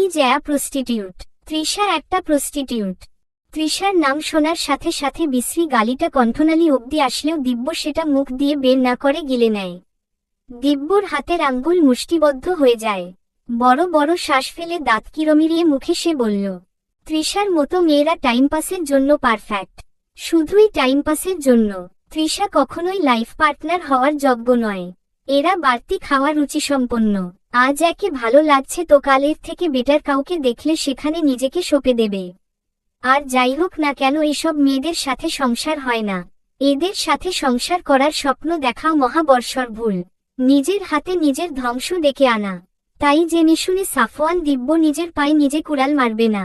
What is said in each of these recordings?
Is a prostitute. Trisha একটা prostitute. তৃষার নাম শোনার সাথে সাথে বিশ্রী গালিটা কণ্ঠনালী অবধি আসলেও দিব্য সেটা মুখ দিয়ে বের না করে গিলে নেয়। দিব্যর হাতের আঙ্গুল মুষ্টিবদ্ধ হয়ে যায়। বড় বড় শ্বাস ফেলে দাঁত কিরমিরিয়ে মুখে সে বলল তৃষার মতো মেয়েরা টাইম পাসের জন্য পারফেক্ট। শুধুই টাইম পাসের জন্য। তৃষা কখনোই লাইফ পার্টনার হওয়ার যোগ্য নয়। এরা বাড়তি খাওয়া রুচিসম্পন্ন। আজ একে ভালো লাগছে তো কালের থেকে বেটার কাউকে দেখলে সেখানে নিজেকে সঁপে দেবে। আর যাই হোক না কেন এসব মেয়েদের সাথে সংসার হয় না। এদের সাথে সংসার করার স্বপ্ন দেখাও মহাবর্ষর ভুল। নিজের হাতে নিজের ধ্বংস ডেকে আনা। তাই জেনে শুনে সাফওয়ান দিব্য নিজের পায়ে নিজে কুড়াল মারবে না।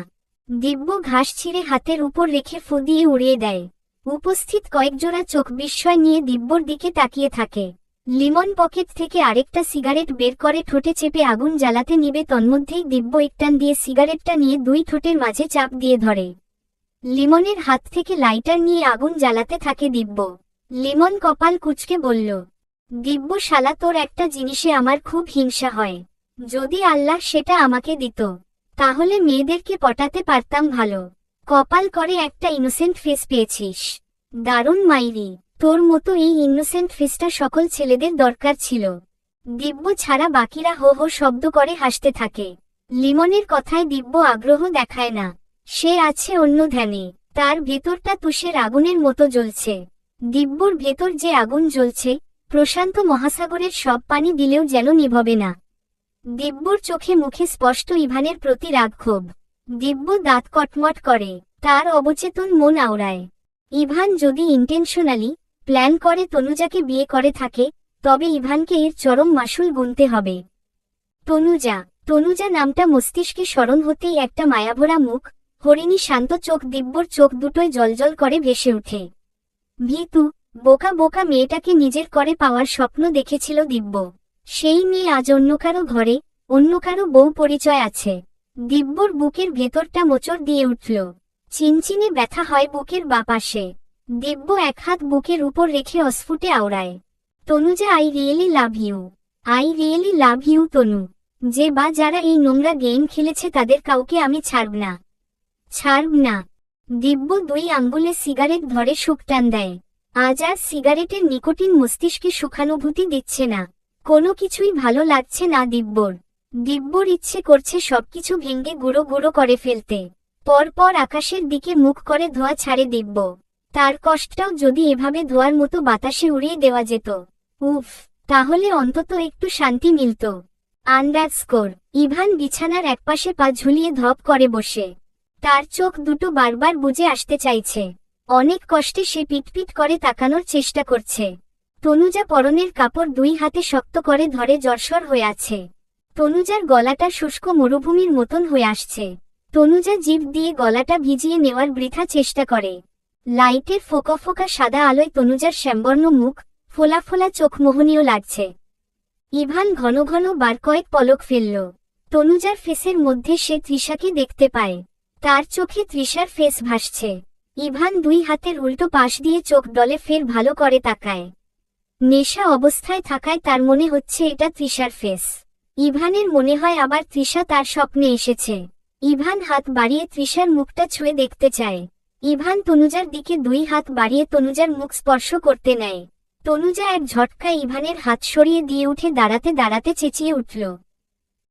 দিব্য ঘাস ছিঁড়ে হাতের উপর রেখে ফু দিয়ে উড়িয়ে দেয়। উপস্থিত কয়েকজোড়া চোখ বিস্ময় নিয়ে দিব্যর দিকে তাকিয়ে থাকে। লিমন পকেট থেকে আরেকটা সিগারেট বের করে ঠোঁটে চেপে আগুন জ্বালাতে নিবে, তন্মধ্যেই দিব্য একটান দিয়ে সিগারেটটা নিয়ে দুই ঠোঁটের মাঝে চাপ দিয়ে ধরে। লিমনের হাত থেকে লাইটার নিয়ে আগুন জ্বালাতে থাকে দিব্য। লিমন কপাল কুচকে বলল, দিব্য শালা, তোর একটা জিনিসে আমার খুব হিংসা হয়। যদি আল্লাহ সেটা আমাকে দিত, তাহলে মেয়েদেরকে পটাতে পারতাম ভালো। কপাল করে একটা ইনোসেন্ট ফেস পেয়েছিস। দারুণ মাইরি। তোর মতো এই ইনোসেন্ট ফেসটা সকল ছেলেদের দরকার ছিল। দিব্য ছাড়া বাকিরা হো হো শব্দ করে হাসতে থাকে। লিমনের কথায় দিব্য আগ্রহ দেখায় না। সে আছে অন্য ধ্যানে। তার ভেতরটা তুষের আগুনের মতো জ্বলছে। দিব্যর ভেতর যে আগুন জ্বলছে, প্রশান্ত মহাসাগরের সব পানি দিলেও যেন নিভবে না। দিব্যর চোখে মুখে স্পষ্ট ইভানের প্রতি রাগক্ষোভ। দিব্য দাঁত কটমট করে, তার অবচেতন মন আওড়ায়। ইভান যদি ইন্টেনশনালি প্ল্যান করে তনুজাকে বিয়ে করে থাকে, তবে ইভানকে এর চরম মাসুল গুনতে হবে। তনুজা তনুজা নামটা মস্তিষ্কে স্মরণ হতেই একটা মায়াভরা মুখ, হরিণী শান্ত চোখ, দিব্যর চোখ দুটোয় জলজল করে ভেসে ওঠে। ভীতু, বোকা বোকা মেয়েটাকে নিজের করে পাওয়ার স্বপ্ন দেখেছিল দিব্য। সেই মেয়ে আজ অন্য কারও ঘরে, অন্য কারও বউ পরিচয় আছে। দিব্যর বুকের ভেতরটা মোচড় দিয়ে উঠল। চিনচিনে ব্যথা হয় বুকের বাপাশে দিব্য এক হাত বুকের উপর রেখে অস্ফুটে আওড়ায়। Tanuja I really love you. I really love you, Tanu. যে বা যারা এই নোংরা গেম খেলেছে তাদের কাউকে আমি ছাড়ব না। ছাড়ব না। দিব্য দুই আঙ্গুলে সিগারেট ধরে টান দেয়। আজ আর সিগারেটের নিকোটিন মস্তিষ্কে সুখানুভূতি দিচ্ছে না। কোনো কিছুই ভালো লাগছে না দিব্যর। দিব্যর ইচ্ছে করছে সবকিছু ভেঙ্গে গুঁড়ো গুঁড়ো করে ফেলতে। পরপর আকাশের দিকে মুখ করে ধোয়া ছাড়ে দিব্য। তার কষ্টটাও যদি এভাবে ধোয়ার মতো বাতাসে উড়িয়ে দেওয়া যেত। উফ, তাহলে অন্তত একটু শান্তি মিলত। আন্ডারস্কোর ইভান বিছানার একপাশে পা ঝুলিয়ে ধপ করে বসে। তার চোখ দুটো বারবার বুঝে আসতে চাইছে। অনেক কষ্টে সে পিটপিট করে তাকানোর চেষ্টা করছে। তনুজা পরনের কাপড় দুই হাতে শক্ত করে ধরে জর্সর হয়ে আছে। তনুজার গলাটা শুষ্ক মরুভূমির মতন হয়ে আসছে। তনুজা জিভ দিয়ে গলাটা ভিজিয়ে নেওয়ার বৃথা চেষ্টা করে। লাইটের ফোকা ফোকা সাদা আলোয় তনুজার শ্যামবর্ণ মুখ, ফোলা ফোলা চোখ মোহনীয় লাগছে। ইভান ঘন ঘন বার কয়েক পলক ফেলল। তনুজার ফেসের মধ্যে সে তৃষাকে দেখতে পায়। তার চোখে তৃষার ফেস ভাসছে। ইভান দুই হাতের উল্টো পাশ দিয়ে চোখ ডলে ফের ভালো করে তাকায়। নেশা অবস্থায় থাকায় তার মনে হচ্ছে এটা তৃষার ফেস। ইভানের মনে হয় আবার তৃষা তার স্বপ্নে এসেছে। ইভান হাত বাড়িয়ে তৃষার মুখটা ছুঁয়ে দেখতে চায়। ইভান তনুজার দিকে দুই হাত বাড়িয়ে তনুজার মুখ স্পর্শ করতে নেয়। তনুজা এক ঝটকা ইভানের হাত সরিয়ে দিয়ে উঠে দাঁড়াতে দাঁড়াতে চেঁচিয়ে উঠল।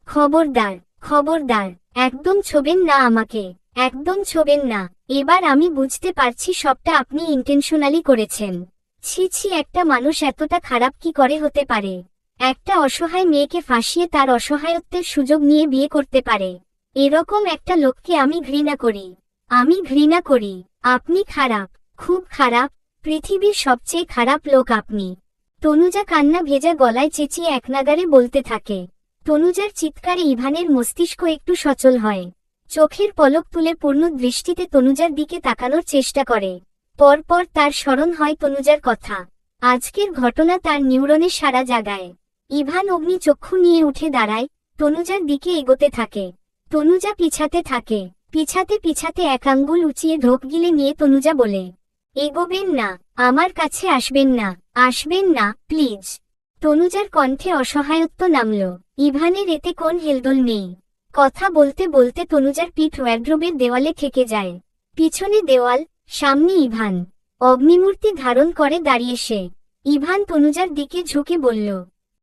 খবরদার খবরদার, একদম ছোবেন না আমাকে, একদম ছোবেন না, এবার আমি বুঝতে পারছি সবটা আপনি ইন্টেনশনালি করেছেন। ছি ছি, একটা মানুষ এতটা খারাপ কি করে হতে পারে? একটা অসহায় মেয়েকে ফাঁসিয়ে তার অসহায়ত্বের সুযোগ নিয়ে বিয়ে করতে পারে। এরকম একটা লোককে আমি ঘৃণা করি। আমি ঘৃণা করি। আপনি খারাপ, খুব খারাপ, পৃথিবীর সবচেয়ে খারাপ লোক আপনি। তনুজা কান্না ভেজা গলায় চেঁচিয়ে একনাগারে বলতে থাকে, তনুজার চিৎকারে ইভানের মস্তিষ্ক একটু সচল হয়। চোখের পলক তুলে পূর্ণ দৃষ্টিতে তনুজার দিকে তাকানোর চেষ্টা করে। পরপর তার স্মরণ হয় তনুজার কথা। আজকের ঘটনা তার নিউরনে সারা জাগায়। ইভান অগ্নি চক্ষু নিয়ে উঠে দাঁড়ায়, তনুজার দিকে এগোতে থাকে। তনুজা পিছাতে থাকে। পিছাতে পিছাতে এক আঙ্গুল উঁচিয়ে ঢোক গিলে নিয়ে তনুজা বলে, এগোবেন না, আমার কাছে আসবেন না আসবেন না, প্লিজ। তনুজার কণ্ঠে অসহায়ত্ব নামল, ইভানের এতে কোন হেলদোল নেই? কথা বলতে বলতে তনুজার পিঠ ওয়ার্ড্রোবের দেওয়ালে থেকে যায়। পিছনে দেওয়াল, সামনে ইভান। অগ্নিমূর্তি ধারণ করে দাঁড়িয়ে সে। ইভান তনুজার দিকে ঝুঁকে বলল,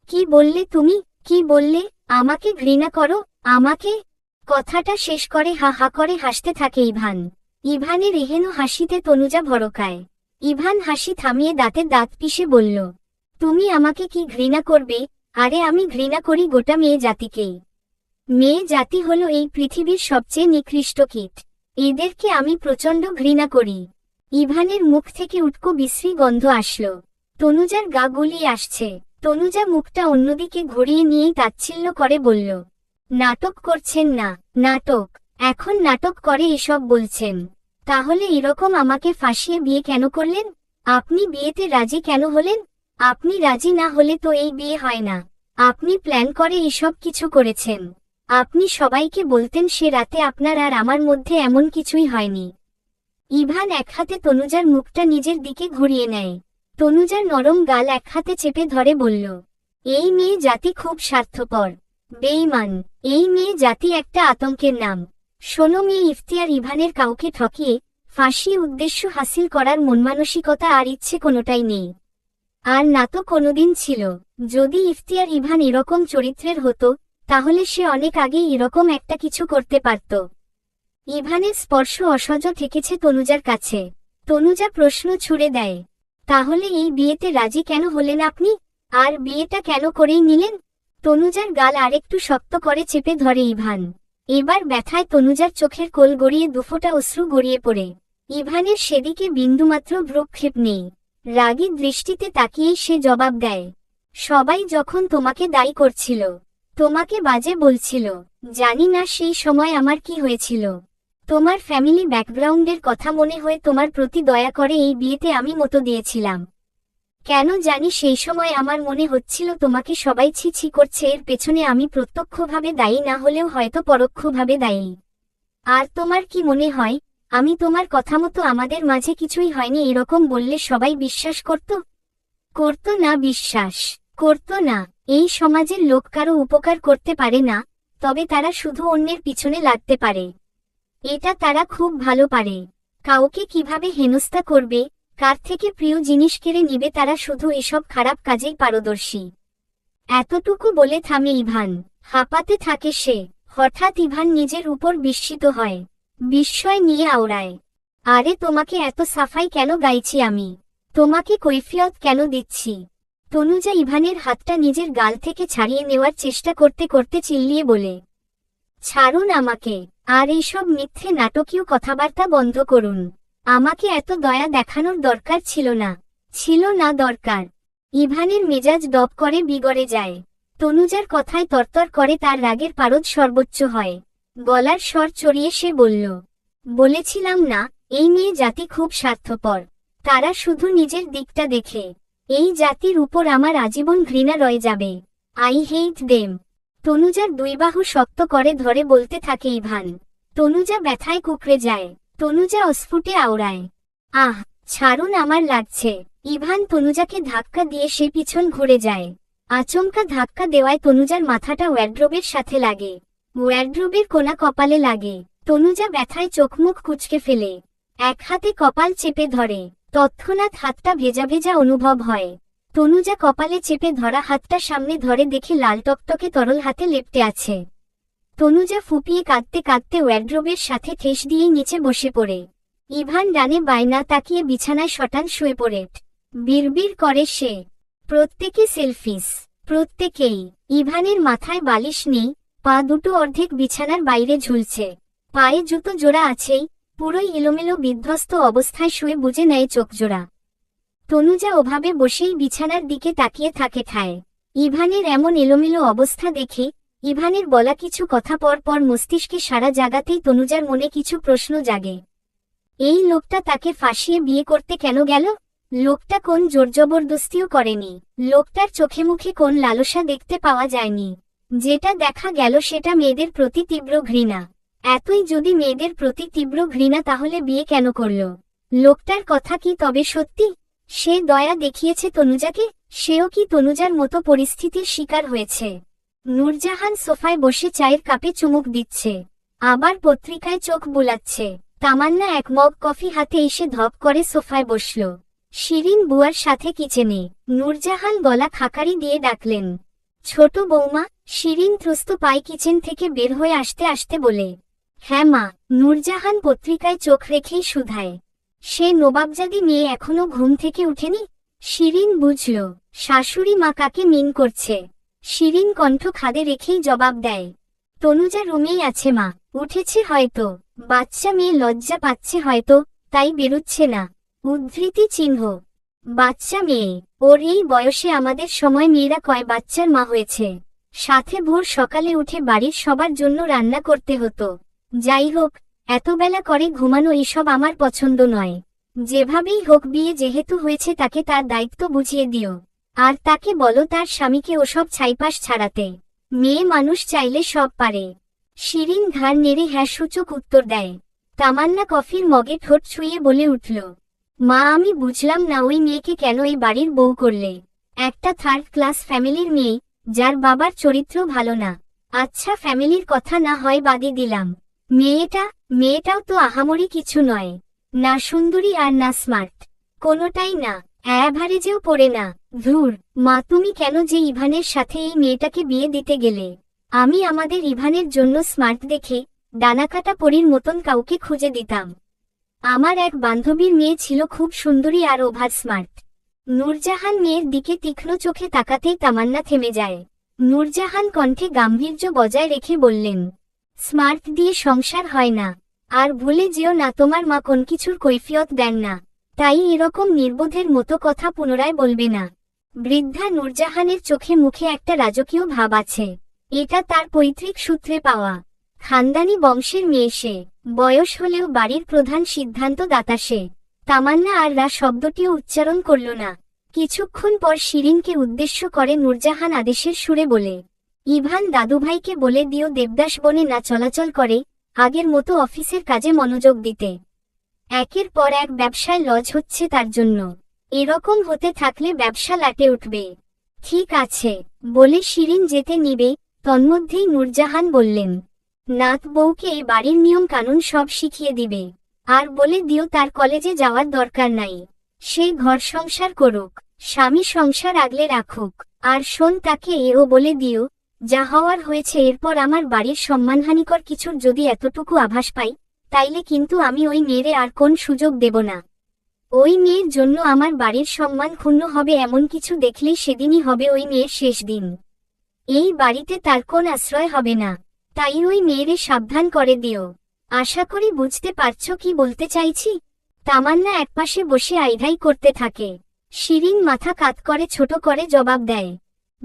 কি বললে তুমি? কি বললে? আমাকে ঘৃণা করো? আমাকে কথাটা শেষ করে হা হা করে হাসতে থাকে ইভান। ইভানের এহেন হাসিতে তনুজা ভরকায়। ইভান হাসি থামিয়ে দাঁতে দাঁত পিষে বলল, তুমি আমাকে কি ঘৃণা করবে? আরে আমি ঘৃণা করি গোটা মেয়ে জাতিকেই মেয়ে জাতি হলো এই পৃথিবীর সবচেয়ে নিকৃষ্ট কীট। এদেরকে আমি প্রচণ্ড ঘৃণা করি। ইভানের মুখ থেকে উটকো বিশ্রী গন্ধ আসলো। তনুজার গা গুলিয়ে আসছে। তনুজা মুখটা অন্যদিকে ঘুরিয়ে নিয়েই তাচ্ছিল্য করে বলল নাটক করছেন না। নাটক। এখন নাটক করে এসব বলছেন। তাহলে এরকম আমাকে ফাঁসিয়ে বিয়ে কেন করলেন? আপনি বিয়েতে রাজি কেন হলেন? আপনি রাজি না হলে তো এই বিয়ে হয় না। আপনি প্ল্যান করে এসব কিছু করেছেন। আপনি সবাইকে বলতেন সে রাতে আপনার আর আমার মধ্যে এমন কিছুই হয়নি। ইভান এক হাতে তনুজার মুখটা নিজের দিকে ঘুরিয়ে নেয়। তনুজার নরম গাল এক হাতে চেপে ধরে বলল, এই মেয়ে জাতি খুব স্বার্থপর। বেইমান এই মেয়ে জাতি একটা আতঙ্কের নাম। শোনো মেয়ে ইফতিয়ার ইভানের কাউকে ঠকিয়ে ফাঁসি উদ্দেশ্য হাসিল করার মনমানসিকতা আর ইচ্ছে কোনোটাই নেই। আর না তো কোনোদিন ছিল। যদি ইফতিয়ার ইভান এরকম চরিত্রের হতো, তাহলে সে অনেক আগেই এরকম একটা কিছু করতে পারত। ইভানের স্পর্শ অসহ্য থেকেছে তনুজার কাছে। তনুজা প্রশ্ন ছুড়ে দেয়, তাহলে এই বিয়েতে রাজি কেন হলেন আপনি? আর বিয়েটা কেন করেই নিলেন? তনুজার গাল আরেকটু শক্ত করে চেপে ধরে ইভান। এবার ব্যথায় তনুজার চোখের কোল গড়িয়ে দুফোটা অশ্রু গড়িয়ে পড়ে। ইভানের সেদিকে বিন্দুমাত্র ভ্রুক্ষেপ নেই। রাগী দৃষ্টিতে তাকিয়েই সে জবাব দেয়, সবাই যখন তোমাকে দায়ী করছিল, তোমাকে বাজে বলছিল, জানি না সেই সময় আমার কি হয়েছিল। তোমার ফ্যামিলি ব্যাকগ্রাউন্ডের কথা মনে হয়ে তোমার প্রতি দয়া করে এই বিয়েতে আমি মতো দিয়েছিলাম। কেন জানি সেই সময় আমার মনে হচ্ছিল তোমাকে সবাই ছি করছে, এর পেছনে আমি প্রত্যক্ষভাবে দায়ী, না হলেও হয়তো পরোক্ষভাবে দায়ী। আর তোমার কি মনে হয়? আমি তোমার কথা মতো আমাদের মাঝে কিছুই হয়নি, এরকম বললে সবাই বিশ্বাস করত? করত না বিশ্বাস, করত না। এই সমাজের লোক কারও উপকার করতে পারে না, তবে তারা শুধু অন্যের পিছনে লাগতে পারে। এটা তারা খুব ভালো পারে। কাউকে কীভাবে হেনস্থা করবে কার থেকে প্রিয় জিনিস কেড়ে নিবে তারা শুধু এসব খারাপ কাজেই পারদর্শী। এতটুকু বলে থামে ইভান। হাঁপাতে থাকে সে। হঠাৎ ইভান নিজের উপর বিস্মিত হয়। বিস্ময় নিয়ে আওড়ায়। আরে তোমাকে এত সাফাই কেন গাইছি আমি? তোমাকে কৈফিয়ত কেন দিচ্ছি? তনুজা ইভানের হাতটা নিজের গাল থেকে ছাড়িয়ে নেওয়ার চেষ্টা করতে করতে চিল্লিয়ে বলে, ছাড়ুন আমাকে। আর এইসব মিথ্যে নাটকীয় কথাবার্তা বন্ধ করুন। আমাকে এত দয়া দেখানোর দরকার ছিল না। ছিল না দরকার। ইভানের মেজাজ দপ করে বিগড়ে যায়। তনুজার কথায় তরতর করে তার রাগের পারদ সর্বোচ্চ হয়। গলার স্বর চড়িয়ে সে বলল, বলেছিলাম না, এই মেয়ে জাতি খুব স্বার্থপর। তারা শুধু নিজের দিকটা দেখে। এই জাতির উপর আমার আজীবন ঘৃণা রয়ে যাবে। I hate them. তনুজার দুই বাহু শক্ত করে ধরে বলতে থাকে ইভান। তনুজা ব্যথায় কুকড়ে যায়। তনুজা অস্ফুটে আওড়ায়। আহ, ছাড়ুন আমার লাগছে। ইভান তনুজাকে ধাক্কা দিয়ে সে পিছন ঘুরে যায়। আচমকা ধাক্কা দেওয়ায় তনুজার মাথাটা ওয়ার্ড্রোবের সাথে লাগে। ওয়ার্ড্রোবের কোনা কপালে লাগে। তনুজা ব্যথায় চোখমুখ কুচকে ফেলে। এক হাতে কপাল চেপে ধরে। তৎক্ষণাৎ হাতটা ভেজা ভেজা অনুভব হয়। তনুজা কপালে চেপে ধরা হাতটা সামনে ধরে দেখে লাল টকটকে তরল হাতে লেপটে আছে। তনুজা ফুপিয়ে কাঁদতে কাঁদতে ওয়ার্ড্রোবের সাথে ঠেস দিয়েই নিচে বসে পড়ে। ইভান ডানে বায়না তাকিয়ে বিছানায় শটান শুয়ে পড়ে। বিড়বিড় করে সে। প্রত্যেকে সেলফিস। প্রত্যেকেই। ইভানের মাথায় বালিশ নেই, পা দুটো অর্ধেক বিছানার বাইরে ঝুলছে। পায়ে জুতো জোড়া আছেই, পুরোই এলোমেলো বিধ্বস্ত অবস্থায় শুয়ে বুঝে নেয় চোখজোড়া তনুজা ওভাবে বসেই বিছানার দিকে তাকিয়ে থাকে ঠায়। ইভানের এমন এলোমেলো অবস্থা দেখে ইভানের বলা কিছু কথা পর পর মস্তিষ্কে সারা জাগাতেই তনুজার মনে কিছু প্রশ্ন জাগে। এই লোকটা তাকে ফাঁসিয়ে বিয়ে করতে কেন গেল? লোকটা কোন জোরজবরদস্তিও করেনি। লোকটার চোখে মুখে কোন লালসা দেখতে পাওয়া যায়নি। যেটা দেখা গেল সেটা মেয়েদের প্রতি তীব্র ঘৃণা। এতই যদি মেয়েদের প্রতি তীব্র ঘৃণা তাহলে বিয়ে কেন করল? লোকটার কথা কি তবে সত্যি? সে দয়া দেখিয়েছে তনুজাকে, সেও কি তনুজার মতো পরিস্থিতির শিকার হয়েছে? নূরজাহান সোফায় বসে চায়ের কাপে চুমুক দিচ্ছে। আবার পত্রিকায় চোখ বুলাচ্ছে। তামান্না এক মগ কফি হাতে এসে ধপ করে সোফায় বসল। শিরিন বুয়ার সাথে কিচেনে। নূরজাহান গলা খাকারি দিয়ে ডাকলেন, ছোট বৌমা, শিরিন ত্রস্ত পায় কিচেন থেকে বের হয়ে আসতে আসতে বলে হ্যাঁ মা, নূরজাহান পত্রিকায় চোখ রেখেই শুধায়। সে নবাবজাদি মেয়ে এখনও ঘুম থেকে উঠেনি? শিরিন বুঝল, শাশুড়ি মা কাকে মিন করছে? শিরিন কণ্ঠ খাদে রেখেই জবাব দেয়, তনুজা রুমেই আছে মা, উঠেছে হয়তো, বাচ্চা মেয়ে লজ্জা পাচ্ছে হয়তো, তাই বেরুচ্ছে না, উদ্ধৃতি চিহ্ন, বাচ্চা মেয়ে, ওর এই বয়সে আমাদের সময় মেয়েরা কয় বাচ্চার মা হয়েছে, সাথে ভোর সকালে উঠে বাড়ির সবার জন্য রান্না করতে হতো, যাই হোক, এতবেলা করে ঘুমানো এসব আমার পছন্দ নয়, যেভাবেই হোক বিয়ে যেহেতু হয়েছে তাকে তার দায়িত্ব বুঝিয়ে দিও। আর তাকে বলো তার স্বামীকে ওসব ছাইপাশ ছাড়াতে। মেয়ে মানুষ চাইলে সব পারে। শিরিন ঘাড় নেড়ে হ্যাঁ সূচক উত্তর দেয়। তামান্না কফির মগে ঠোঁট ছুঁয়ে বলে উঠল, মা, আমি বুঝলাম না ওই মেয়েকে কেন এই বাড়ির বউ করলে। একটা থার্ড ক্লাস ফ্যামিলির মেয়ে, যার বাবার চরিত্র ভালো না। আচ্ছা ফ্যামিলির কথা না হয় বাদে দিলাম। মেয়েটা, মেয়েটাও তো আহামরি কিছু নয়। না সুন্দরী আর না স্মার্ট কোনোটাই না। অ্যাভারেজেও পড়ে না। ধুর, মা তুমি কেন যে ইভানের সাথে এই মেয়েটাকে বিয়ে দিতে গেলে? আমি আমাদের ইভানের জন্য স্মার্ট দেখে ডানাকাটা পরীর মতন কাউকে খুঁজে দিতাম। আমার এক বান্ধবীর মেয়ে ছিল খুব সুন্দরী আর ওভার স্মার্ট। নূরজাহান মেয়ের দিকে তীক্ষ্ণ চোখে তাকাতেই তামান্না থেমে যায়। নূরজাহান কণ্ঠে গাম্ভীর্য বজায় রেখে বললেন, স্মার্ট দিয়ে সংসার হয় না। আর ভুলে যেও না তোমার মা কোন কিছুর কৈফিয়ত দেন না। তাই এরকম নির্বোধের মতো কথা পুনরায় বলবে না। বৃদ্ধা নূরজাহানের চোখে মুখে একটা রাজকীয় ভাব আছে। এটা তার পৈতৃক সূত্রে পাওয়া। খানদানি বংশের মেয়ে সে। বয়স হলেও বাড়ির প্রধান সিদ্ধান্ত দাতা সে। তামান্না আর রা শব্দটিও উচ্চারণ করল না। কিছুক্ষণ পর শিরিনকে উদ্দেশ্য করে নূরজাহান আদেশের সুরে বলে, ইভান দাদুভাইকে বলে দিও দেবদাস বনে না চলাচল করে, আগের মতো অফিসের কাজে মনোযোগ দিতে। একের পর এক ব্যবসায় লজ হচ্ছে তার জন্য। এরকম হতে থাকলে ব্যবসা লাটে উঠবে। ঠিক আছে, বলে শিরিন যেতে নিবে, তন্মধ্যেই নূরজাহান বললেন, নাত বউকে এই বাড়ির নিয়ম কানুন সব শিখিয়ে দিবে। আর বলে দিও তার কলেজে যাওয়ার দরকার নাই। সে ঘর সংসার করুক, স্বামী সংসার আগলে রাখুক। আর শোন তাকে এও বলে দিও, যা হওয়ার হয়েছে এরপর আমার বাড়ির সম্মানহানিকর কিছুর যদি এতটুকু আভাস পাই তাইলে কিন্তু আমি ওই মেয়েরে আর কোন সুযোগ দেব না। ওই মেয়ের জন্য আমার বাড়ির সম্মান ক্ষুণ্ণ হবে এমন কিছু দেখলেই সেদিনই হবে ওই মেয়ের শেষ দিন। এই বাড়িতে তার কোন আশ্রয় হবে না। তাই ওই মেয়েরে সাবধান করে দিও। আশা করি বুঝতে পারছ কি বলতে চাইছি? তামান্না একপাশে বসে আইধাই করতে থাকে। শিরিন মাথা কাত করে ছোট করে জবাব দেয়।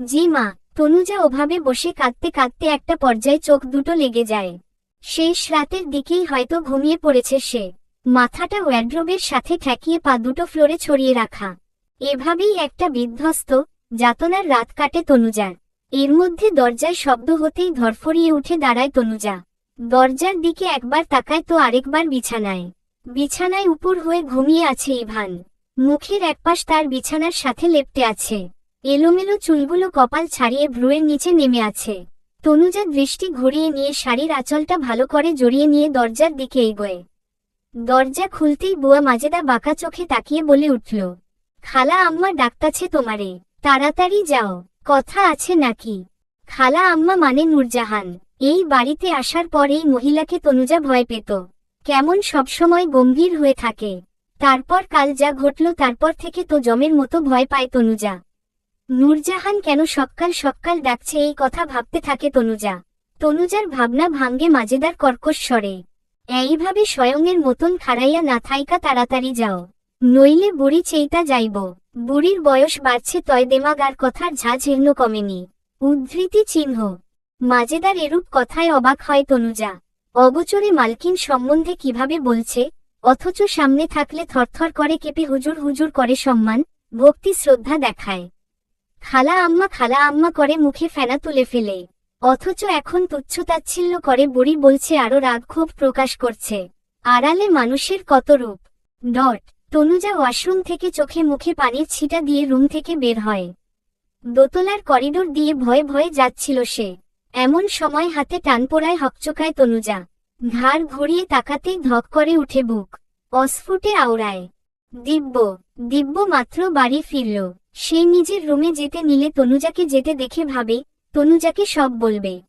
জি মা, তনুজা ওভাবে বসে কাঁদতে কাঁদতে একটা পর্যায়ে চোখ দুটো লেগে যায়। শেষ রাতের দিকেই হয়তো ঘুমিয়ে পড়েছে সে। মাথাটা ওয়ার্ড্রোবের সাথে ঠেকিয়ে পা দুটো ফ্লোরে ছড়িয়ে রাখা। এভাবেই একটা বিধ্বস্ত, যাতনার রাত কাটে তনুজার। এর মধ্যে দরজায় শব্দ হতেই ধরফরিয়ে উঠে দাঁড়ায় তনুজা। দরজার দিকে একবার তাকায় তো আরেকবার বিছানায়। বিছানায় উপর হয়ে ঘুমিয়ে আছে ইভান। মুখের একপাশ তার বিছানার সাথে লেপটে আছে। এলোমেলো চুলগুলো কপাল ছাড়িয়ে ভ্রুয়ের নিচে নেমে আছে। তনুজা দৃষ্টি ঘুরিয়ে নিয়ে শাড়ির আঁচলটা ভালো করে জড়িয়ে নিয়ে দরজার দিকে এগোয়। দরজা খুলতেই বুয়া মাজেদা বাঁকা চোখে তাকিয়ে বলে উঠল, খালা আম্মা ডাকতাছে তোমারে, তাড়াতাড়ি যাও, কথা আছে নাকি? খালা আম্মা মানে নূরজাহান, এই বাড়িতে আসার পর এই মহিলাকে তনুজা ভয় পেত। কেমন সবসময় গম্ভীর হয়ে থাকে। তারপর কাল যা ঘটল তারপর থেকে তো জমের মতো ভয় পায় তনুজা। নূরজাহান কেন সকাল সকাল ডাকছে এই কথা ভাবতে থাকে তনুজা। তনুজার ভাবনা ভাঙ্গে মাজেদার কর্কশ স্বরে। এইভাবে স্বয়ংের মতন খাড়াইয়া না থাইকা তাড়াতাড়ি যাও। নইলে বুড়ি চেইতা যাইব। বুড়ির বয়স বাড়ছে তয় দেমাগ আর কথার ঝাঁঝ এর্ন কমেনি। উদ্ধৃতি চিহ্ন। মাজেদার এরূপ কথায় অবাক হয় তনুজা। অগোচরে মালকিন সম্বন্ধে কীভাবে বলছে, অথচ সামনে থাকলে থরথর করে কেঁপে হুজুর হুজুর করে সম্মান, ভক্তি শ্রদ্ধা দেখায়। খালা আম্মা খালা আম্মা করে মুখে ফেনা তুলে ফেলে। অথচ এখন তুচ্ছতাচ্ছিল্য করে বুড়ি বলছে আরও রাগ ক্ষোভ প্রকাশ করছে। আড়ালে মানুষের কত রূপ? ডট, তনুজা ওয়াশরুম থেকে চোখে মুখে পানির ছিটা দিয়ে রুম থেকে বের হয়। দোতলার করিডোর দিয়ে ভয়ে ভয়ে যাচ্ছিল সে। এমন সময় হাতে টান পোড়ায় হকচকায় তনুজা। ঘাড় ঘুরিয়ে তাকাতেই ধক করে উঠে বুক। অস্ফুটে আওড়ায়। দিব্য দিব্য মাত্র বাড়ি ফিরল। সে নিজের রুমে যেতে নিলে তনুজাকে যেতে দেখে ভাবে, তনুজাকে সব বলবে।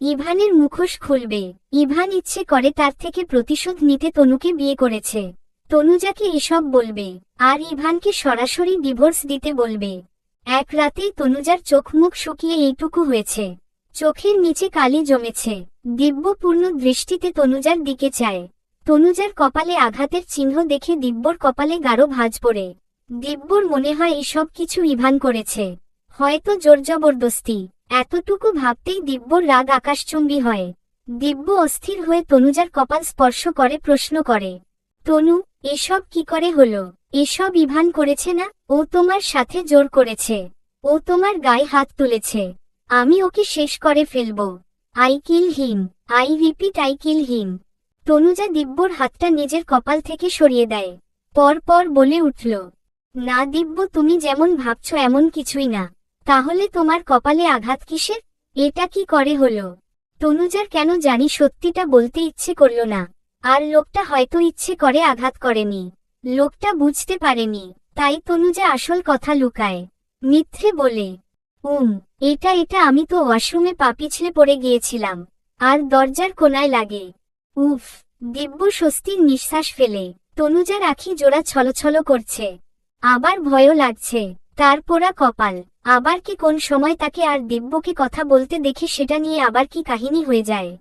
ইভানের মুখোশ খুলবে। ইভান ইচ্ছে করে তার থেকে প্রতিশোধ নিতে তনুকে বিয়ে করেছে। তনুজাকে এসব বলবে, আর ইভানকে সরাসরি ডিভোর্স দিতে বলবে। এক রাতেই তনুজার চোখ মুখ শুকিয়ে এইটুকু হয়েছে। চোখের নিচে কালি জমেছে। দিব্যপূর্ণ দৃষ্টিতে তনুজার দিকে চায়। তনুজার কপালে আঘাতের চিহ্ন দেখে দিব্যর কপালে গাঢ় ভাঁজ পড়ে। দিব্যর মনে হয় এসব কিছু ইভান করেছে। হয়তো জোর জবরদস্তি। এতটুকু ভাবতেই দিব্যর রাগ আকাশচুম্বী হয়। দিব্য অস্থির হয়ে তনুজার কপাল স্পর্শ করে, প্রশ্ন করে, তনু, এসব কি করে হলো? এসব ইভান করেছে না? ও তোমার সাথে জোর করেছে। ও তোমার গায়ে হাত তুলেছে। আমি ওকে শেষ করে ফেলব। I kill him. I repeat, I kill him. Tanuja দিব্যর হাতটা নিজের কপাল থেকে সরিয়ে দেয়। পর পর বলে উঠল না দিব্য, তুমি যেমন ভাবছ এমন কিছুই না। তাহলে তোমার কপালে আঘাত কিসের? এটা কি করে হলো? তনুজার কেন জানি সত্যিটা বলতে ইচ্ছে করল না। আর লোকটা হয়তো ইচ্ছে করে আঘাত করেনি। লোকটা বুঝতে পারেনি। তাই তনুজা আসল কথা লুকায়। মিথ্যে বলে, উম, এটা এটা আমি তো ওয়াশরুমে পা পিছলে পড়ে গিয়েছিলাম। আর দরজার কোনায় লাগে। উফ, দিব্য স্বস্তির নিঃশ্বাস ফেলে। তনুজার আখি জোড়া ছলছল করছে। আবার ভয়ও লাগছে। তার পোড়া কপাল। আবার কি কোন সময় তাকে আর দিব্যকে কথা বলতে দেখি সেটা নিয়ে আবার কি কাহিনী হয়ে যায়।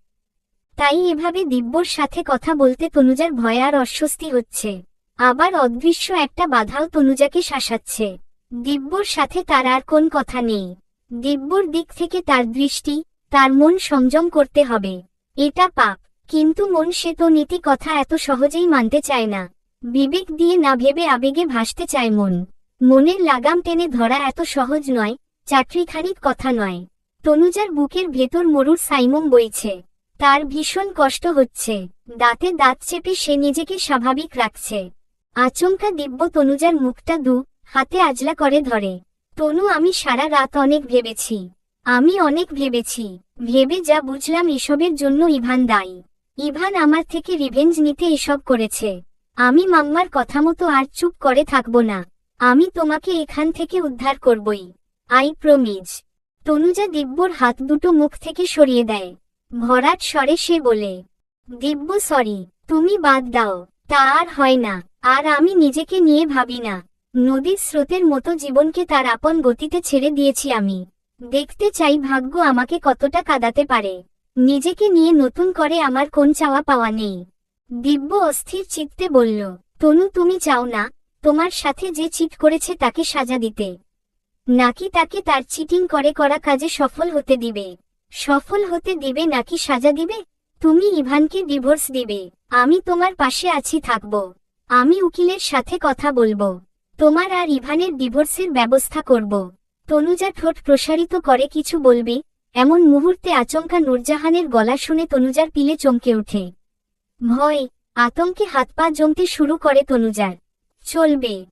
তাই এভাবে দিব্যর সাথে কথা বলতে তনুজার ভয় আর অস্বস্তি হচ্ছে। আবার অদৃশ্য একটা বাধাও তনুজাকে শাসাচ্ছে। দিব্যর সাথে তার আর কোন কথা নেই। দিব্যর দিক থেকে তার দৃষ্টি, তার মন সংযম করতে হবে। এটা পাপ, কিন্তু মন সে তো নীতি কথা এত সহজেই মানতে চায় না। বিবেক দিয়ে না ভেবে আবেগে ভাসতে চায় মন। মনের লাগাম টেনে ধরা এত সহজ নয় চাকরিখানিক কথা নয়। তনুজার বুকের ভেতর মরুর সাইমম বইছে। তার ভীষণ কষ্ট হচ্ছে। দাঁতে দাঁত চেপে সে নিজেকে স্বাভাবিক রাখছে। আচমকা দিব্য তনুজার মুখটা দু হাতে আজলা করে ধরে। তনু, আমি সারা রাত অনেক ভেবেছি। আমি অনেক ভেবেছি। ভেবে যা বুঝলাম এসবের জন্য ইভান দায়ী। ইভান আমার থেকে রিভেঞ্জ নিতে এসব করেছে। আমি মাম্মার কথা মতো আর চুপ করে থাকব না। আমি তোমাকে এখান থেকে উদ্ধার করবই। I promise. তনুজা দিব্যর হাত দুটো মুখ থেকে সরিয়ে দেয়। ভরাট স্বরে সে বলে, দিব্য সরি তুমি বাদ দাও। তা আর হয় না। আর আমি নিজেকে নিয়ে ভাবি না। নদীর স্রোতের মতো জীবনকে তার আপন গতিতে ছেড়ে দিয়েছি আমি। দেখতে চাই ভাগ্য আমাকে কতটা কাঁদাতে পারে। নিজেকে নিয়ে নতুন করে আমার কোন চাওয়া পাওয়া নেই। দিব্য অস্থির চিত্তে বলল, তনু, তুমি চাও না, তোমার সাথে যে চিট করেছে তাকে সাজা দিতে। নাকি তাকে তার চিটিং করে করা কাজে সফল হতে দিবে। সফল হতে দিবে নাকি সাজা দিবে? তুমি ইভানকে ডিভোর্স দিবে। আমি তোমার পাশে আছি, থাকব। আমি উকিলের সাথে কথা বলব। তোমার আর ইভানের ডিভোর্সের ব্যবস্থা করব। তনুজা ঠোঁট প্রসারিত করে কিছু বলবে, এমন মুহূর্তে আচমকা নূরজাহানের গলা শুনে তনুজার পিলে চমকে ওঠে। ভয় আতঙ্কে হাত পা জমতে শুরু করে তনুজার। চলবে।